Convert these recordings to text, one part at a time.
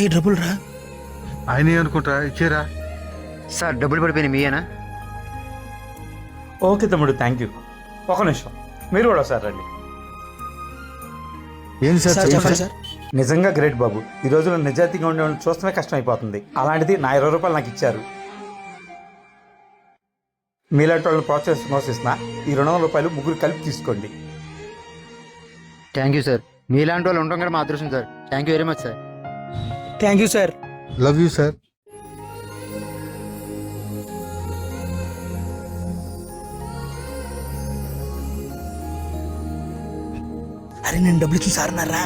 ఏ డబ్బులు రా? ఆయన అనుకుంటా ఇచ్చేరా. సార్ డబ్బులు పడిపోయినాయి మీయేనా? ఓకే తమ్ముడు థ్యాంక్ యూ ఒక నిమిషం. మీరు కూడా ఒకసారి రండి. ఏంది సార్? సార్ చెప్పండి సార్. నిజంగా గ్రేట్ బాబు. ఈ రోజుల్లో నిజాయితీగా ఉండే వాళ్ళని చూస్తమే కష్టం అయిపోతుంది అలాంటిది నా ఇరవై రూపాయలు నాకు ఇచ్చారు. మీలాంటి వాళ్ళని ప్రోత్సహిస్తూ మోసిస్తున్నా ఈ రెండు వందల రూపాయలు ముగ్గురు కలిపి తీసుకోండి. థ్యాంక్ యూ సార్ మీలాంటి వాళ్ళు ఉండడం కూడా మా అదృష్టం sir thank you very much sir thank you sir love you sir అరే నేను డబ్బులు ఇచ్చిన సార్ అన్నారా?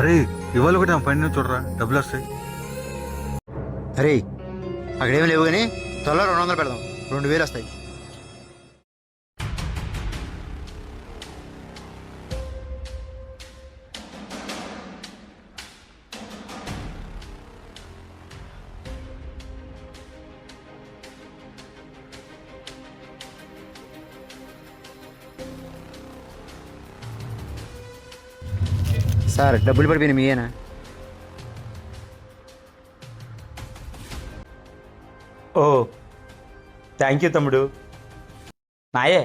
అరే ఇవాళ ఒకటి నా పైన చూడరా? డబ్బులు వస్తాయి. అరే అక్కడేం లేవు కానీ త్వరలో రెండు వందలు పెడదాం. రెండు వేలు వస్తాయి. సార్ డబ్బులు పడిపోయిన మీయేనా? ఓ థ్యాంక్ యూ తమ్ముడు. నాయే.